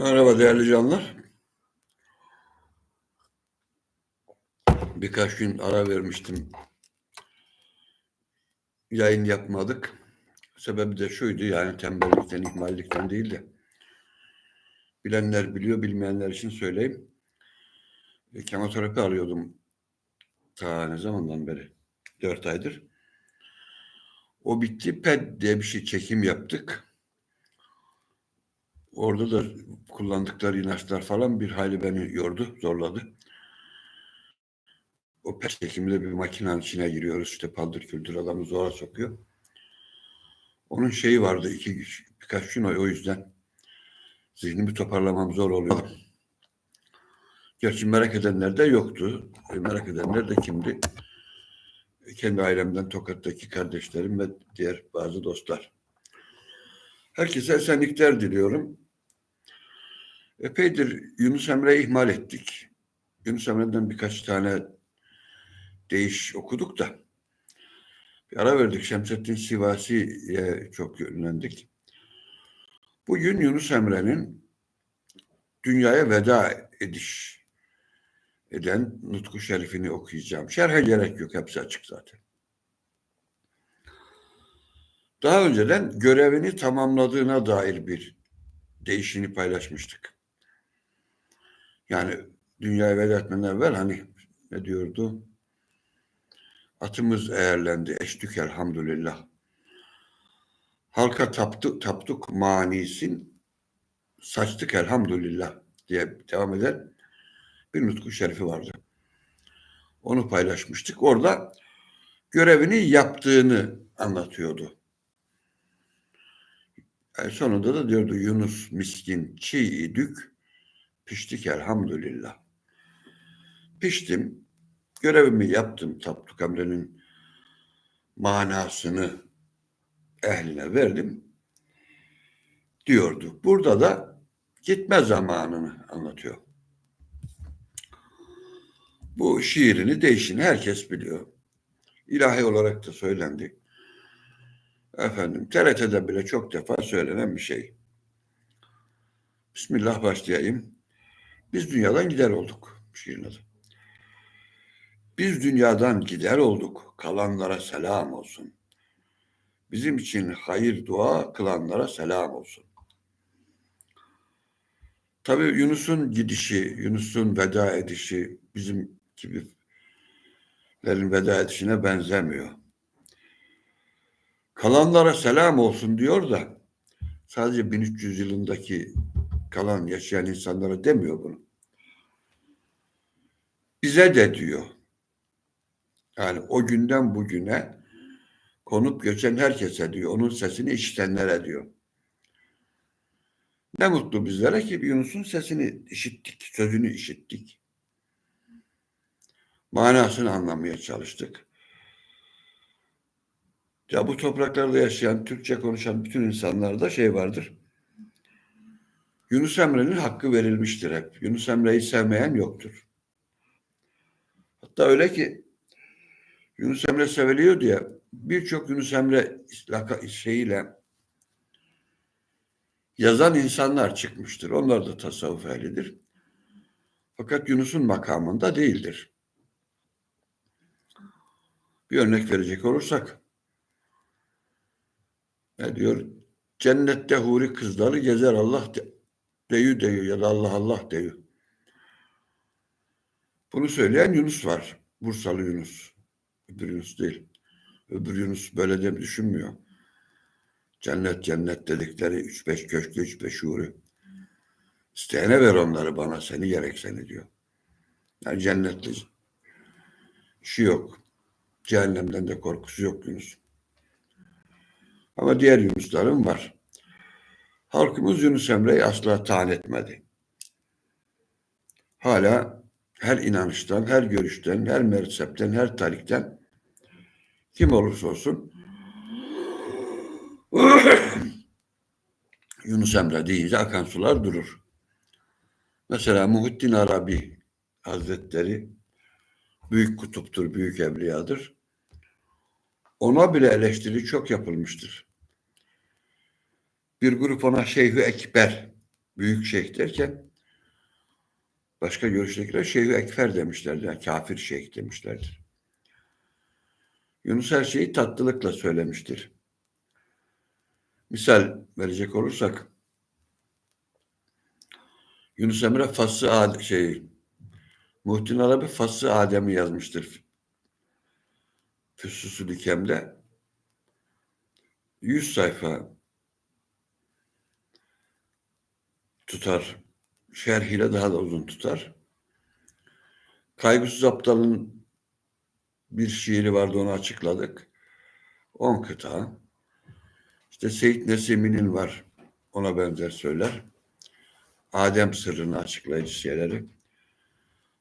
Merhaba değerli canlar. Birkaç gün ara vermiştim. Yayın yapmadık. Sebebi de şuydu yani tembellikten, ihmallikten değil de. Bilenler biliyor, bilmeyenler için söyleyeyim. E, Kemoterapi alıyordum ta ne zamandan beri? Dört aydır. O bitti. PET diye bir şey çekim yaptık. Orada da kullandıkları ilaçlar falan bir hayli beni yordu, zorladı. O PET çekimde bir makinenin içine giriyoruz. işte paldır küldür adamı zora sokuyor. Onun şeyi vardı iki birkaç gün o yüzden zihnimi toparlamam zor oluyor. Gerçi merak edenler de yoktu. E, merak edenler de kimdi? E, kendi ailemden Tokat'taki kardeşlerim ve diğer bazı dostlar. Herkese esenlikler diliyorum. Epeydir Yunus Emre'yi ihmal ettik. Yunus Emre'den birkaç tane değiş okuduk da bir ara verdik. Şemsettin Sivasi'ye çok yönlendik. Bugün Yunus Emre'nin dünyaya veda ediş eden Nutku Şerif'ini okuyacağım. Şerhe gerek yok. Hepsi açık zaten. Daha önceden görevini tamamladığına dair bir değişini paylaşmıştık. Yani dünyaya veda etmeden evvel hani ne diyordu? Atımız eğerlendi, eştük elhamdülillah. Halka taptı, taptuk manisin, saçtık elhamdülillah diye devam eden bir nutku şerifi vardı. Onu paylaşmıştık. Orada görevini yaptığını anlatıyordu. Yani sonunda da diyordu Yunus miskin çiğ idük piştik elhamdülillah. Piştim, görevimi yaptım Tapduk Emre'nin manasını ehline verdim diyordu. Burada da gitme zamanını anlatıyor. Bu şiirini değişini herkes biliyor. İlahi olarak da söylendi. Efendim TRT'de bile çok defa söylenen bir şey. Bismillah başlayayım. Biz dünyadan gider olduk. Şiirin adı. Biz dünyadan gider olduk. Kalanlara selam olsun. Bizim için hayır dua kılanlara selam olsun. Tabii Yunus'un gidişi, Yunus'un veda edişi bizim gibilerin veda edişine benzemiyor. Kalanlara selam olsun diyor da sadece 1300 yılındaki kalan yaşayan insanlara demiyor bunu. Bize de diyor. Yani o günden bugüne konup göçen herkese diyor. Onun sesini işitenlere diyor. Ne mutlu bizlere ki Yunus'un sesini işittik, sözünü işittik. Manasını anlamaya çalıştık. Ya bu topraklarda yaşayan, Türkçe konuşan bütün insanlarda şey vardır. Yunus Emre'nin hakkı verilmiştir hep. Yunus Emre'yi sevmeyen yoktur. Hatta öyle ki Yunus Emre seviliyor diye birçok Yunus Emre şeyiyle yazan insanlar çıkmıştır. Onlar da tasavvuf ehlidir. Fakat Yunus'un makamında değildir. Bir örnek verecek olursak ne diyor? Cennette huri kızları gezer Allah de, deyü deyü ya da Allah Allah deyü. Bunu söyleyen Yunus var. Bursalı Yunus. Öbür Yunus değil. Öbür Yunus böyle de düşünmüyor. Cennet cennet dedikleri üç beş köşkü üç beş huri. İsteyene ver onları bana seni gerek seni diyor. Yani cennetli işi yok. Cehennemden de korkusu yok Yunus. Ama diğer Yunusların var. Halkımız Yunus Emre'yi asla taan etmedi. Hala her inanıştan, her görüşten, her mezhepten, her tarikten kim olursa olsun Yunus Emre deyince akan sular durur. Mesela Muhittin Arabi Hazretleri büyük kutuptur, büyük evliyadır. Ona bile eleştiri çok yapılmıştır. Bir grup ona Şeyhü Ekber büyük şeyh derken başka görüştekiler şeyh ekfer demişlerdi. Yani kafir şeyh demişlerdir. Yunus her şeyi tatlılıkla söylemiştir. Misal verecek olursak Yunus Emre Faslı Ad şey Muhittin Arabi Faslı Adem'i yazmıştır. Füsusül Hikem'de 100 sayfa tutar. Şerhiyle daha da uzun tutar. Kaygısız Aptal'ın bir şiiri vardı onu açıkladık. 10 kıta. İşte Seyit Nesimi'nin var. Ona benzer söyler. Adem sırrını açıklayıcı şeyleri.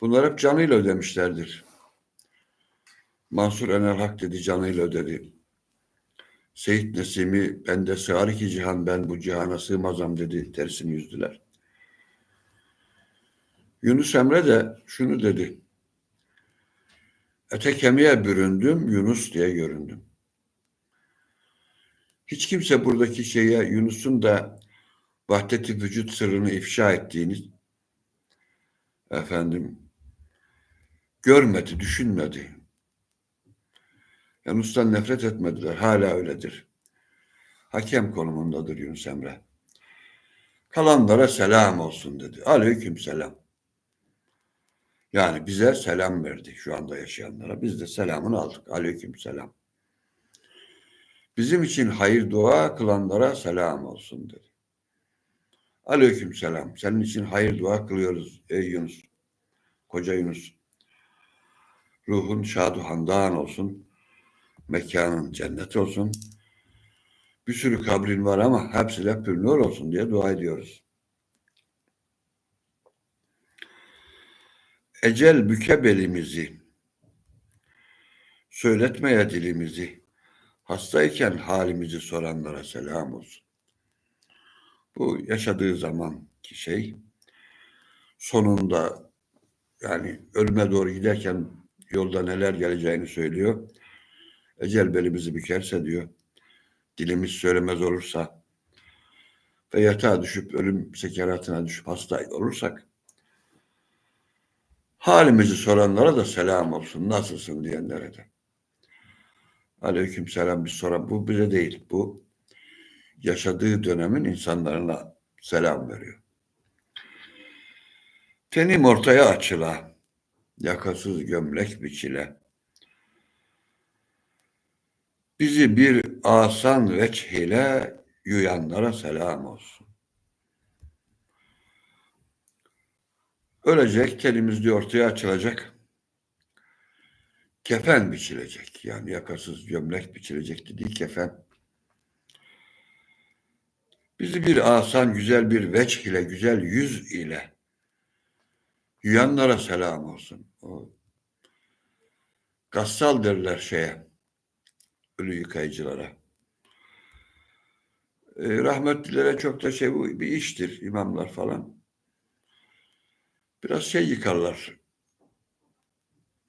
Bunlar hep canıyla ödemişlerdir. Mansur Enel Hak dedi canıyla ödedi. Seyit Nesimi bende sığar iki cihan ben bu cihana sığmazam dedi tersini yüzdüler. Yunus Emre de şunu dedi. Ete kemiğe büründüm Yunus diye göründüm. Hiç kimse buradaki şeye Yunus'un da vahdeti vücut sırrını ifşa ettiğini efendim görmedi, düşünmedi. Yunus'tan nefret etmediler. Hala öyledir. Hakem konumundadır Yunus Emre. Kalanlara selam olsun dedi. Aleyküm selam. Yani bize selam verdi şu anda yaşayanlara. Biz de selamını aldık. Aleyküm selam. Bizim için hayır dua kılanlara selam olsun dedi. Aleyküm selam. Senin için hayır dua kılıyoruz ey Yunus. Koca Yunus. Ruhun şadu handan olsun. Mekanın cennet olsun. Bir sürü kabrin var ama hepsi de pür nur olsun diye dua ediyoruz. Ecel büke belimizi, söyletmeye dilimizi, hastayken halimizi soranlara selam olsun. Bu yaşadığı zamanki şey, sonunda yani ölüme doğru giderken yolda neler geleceğini söylüyor. Ecel belimizi bükerse diyor, dilimiz söylemez olursa ve yatağa düşüp ölüm sekeratına düşüp hasta olursak halimizi soranlara da selam olsun. Nasılsın diyenlere de. Aleyküm selam bir soran. Bu bize değil. Bu yaşadığı dönemin insanlarına selam veriyor. Tenim ortaya açıla, yakasız gömlek biçile. Bizi bir asan veç ile yuyanlara selam olsun. Ölecek, tenimizde ortaya açılacak. Kefen biçilecek. Yani yakasız gömlek biçilecek dediği kefen. Bizi bir asan güzel bir veç ile, güzel yüz ile yuyanlara selam olsun. O gassal derler şeye, ölü yıkayıcılara. E, rahmetlilere çok da şey bu bir iştir imamlar falan. Biraz şey yıkarlar.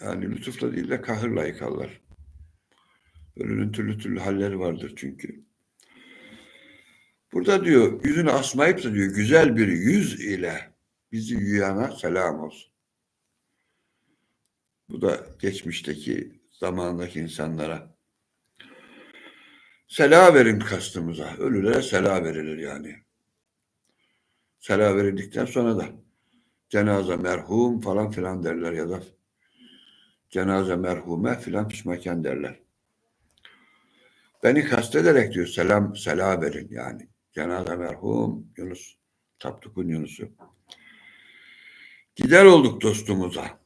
Yani lütufla değil de kahırla yıkarlar. Ölünün türlü türlü halleri vardır çünkü. Burada diyor yüzünü asmayıp da diyor güzel bir yüz ile bizi yuyana selam olsun. Bu da geçmişteki zamandaki insanlara Sela verin kastımıza. Ölülere sela verilir yani. Sela verildikten sonra da cenaze merhum falan filan derler ya da cenaze merhume filan pişmeken derler. Beni kastederek diyor selam sela verin yani. Cenaze merhum Yunus. Tapduk'un Yunus'u. Gider olduk dostumuza.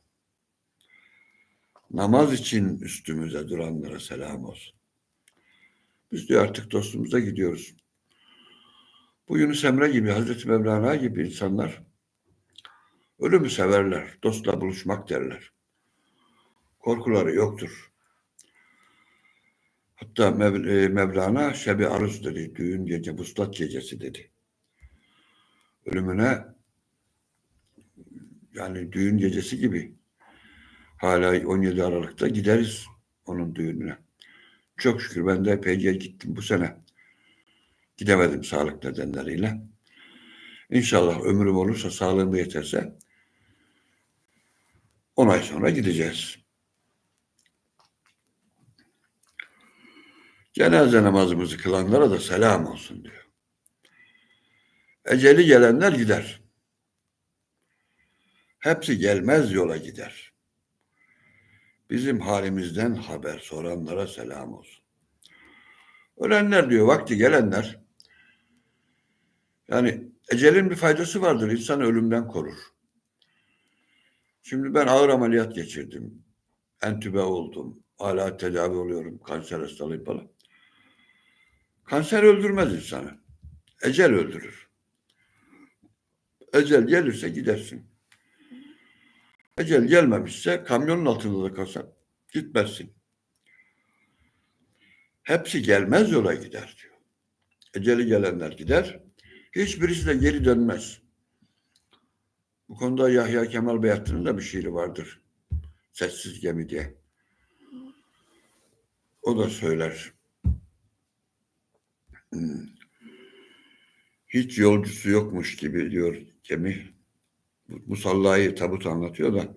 Namaz için üstümüze duranlara selam olsun. Biz diyor artık dostumuza gidiyoruz. Bu Yunus Emre gibi, Hazreti Mevlana gibi insanlar ölümü severler, dostla buluşmak derler. Korkuları yoktur. Hatta Mev e, Mevlana Şebi Aruz dedi, düğün gece, buslat gecesi dedi. Ölümüne yani düğün gecesi gibi hala 17 Aralık'ta gideriz onun düğününe. Çok şükür ben de epeyce gittim bu sene. Gidemedim sağlık nedenleriyle. İnşallah ömrüm olursa, sağlığım yeterse 10 ay sonra gideceğiz. Cenaze namazımızı kılanlara da selam olsun diyor. Eceli gelenler gider. Hepsi gelmez yola gider. Bizim halimizden haber soranlara selam olsun. Ölenler diyor vakti gelenler. Yani ecelin bir faydası vardır. İnsan ölümden korur. Şimdi ben ağır ameliyat geçirdim. Entübe oldum. Hala tedavi oluyorum. Kanser hastalığıyım falan. Kanser öldürmez insanı. Ecel öldürür. Ecel gelirse gidersin. Ecel gelmemişse kamyonun altında da kalsan gitmezsin. Hepsi gelmez yola gider diyor. Eceli gelenler gider. Hiçbirisi de geri dönmez. Bu konuda Yahya Kemal Beyatlı'nın da bir şiiri vardır. Sessiz gemi diye. O da söyler. Hmm. Hiç yolcusu yokmuş gibi diyor gemi. Musallayı tabut anlatıyor da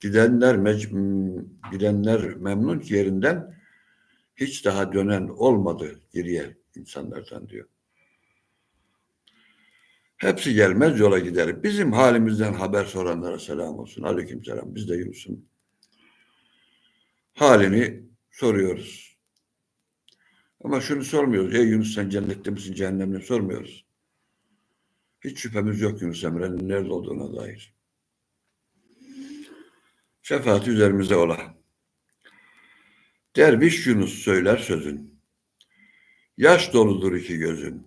gidenler gidenler memnun ki yerinden hiç daha dönen olmadı geriye insanlardan diyor. Hepsi gelmez yola gider. Bizim halimizden haber soranlara selam olsun. Aleyküm selam. Biz de Yunus'un halini soruyoruz. Ama şunu sormuyoruz. Ey Yunus sen cennette misin cehennemde sormuyoruz. Hiç şüphemiz yok Yunus Emre'nin nerede olduğuna dair. Şefaati üzerimizde ola. Derviş Yunus söyler sözün. Yaş doludur iki gözün.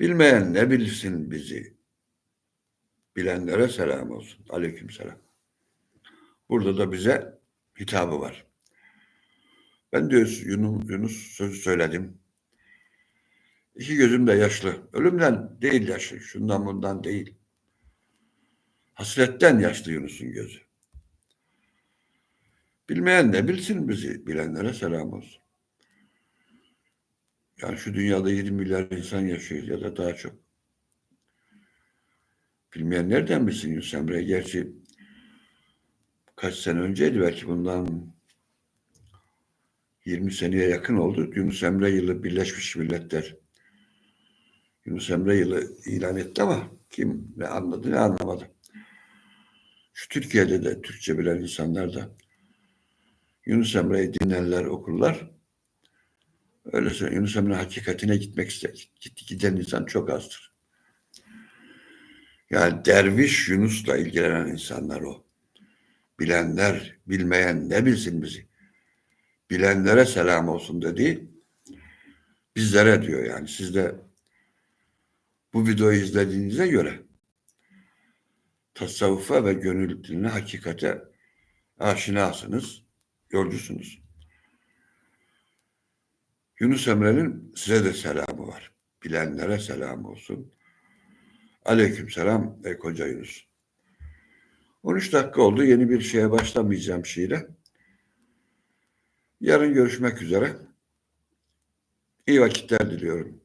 Bilmeyen ne bilsin bizi. Bilenlere selam olsun. Aleyküm selam. Burada da bize hitabı var. Ben diyor Yunus, Yunus sözü söyledim. İki gözüm de yaşlı. Ölümden değil yaşlı. Şundan bundan değil. Hasretten yaşlı Yunus'un gözü. Bilmeyen ne bilsin bizi. Bilenlere selam olsun. Yani şu dünyada 7 milyar insan yaşıyor ya da daha çok. Bilmeyen nereden bilsin Yunus Emre? Gerçi kaç sene önceydi belki bundan 20 seneye yakın oldu. Yunus Emre yılı Birleşmiş Milletler Yunus Emre yılı ilan etti ama kim ne anladı ne anlamadı. Şu Türkiye'de de Türkçe bilen insanlar da Yunus Emre'yi dinlerler, okurlar. Öyle söyleyeyim. Yunus Emre hakikatine gitmek ister. Giden insan çok azdır. Yani derviş Yunus'la ilgilenen insanlar o. Bilenler, bilmeyen ne bilsin bizi. Bilenlere selam olsun dedi. Bizlere diyor yani. Siz de bu videoyu izlediğinize göre tasavvufa ve gönül diline hakikate aşinasınız, yolcusunuz. Yunus Emre'nin size de selamı var. Bilenlere selam olsun. Aleyküm selam ey koca Yunus. 13 dakika oldu. Yeni bir şeye başlamayacağım şiire. Yarın görüşmek üzere. İyi vakitler diliyorum.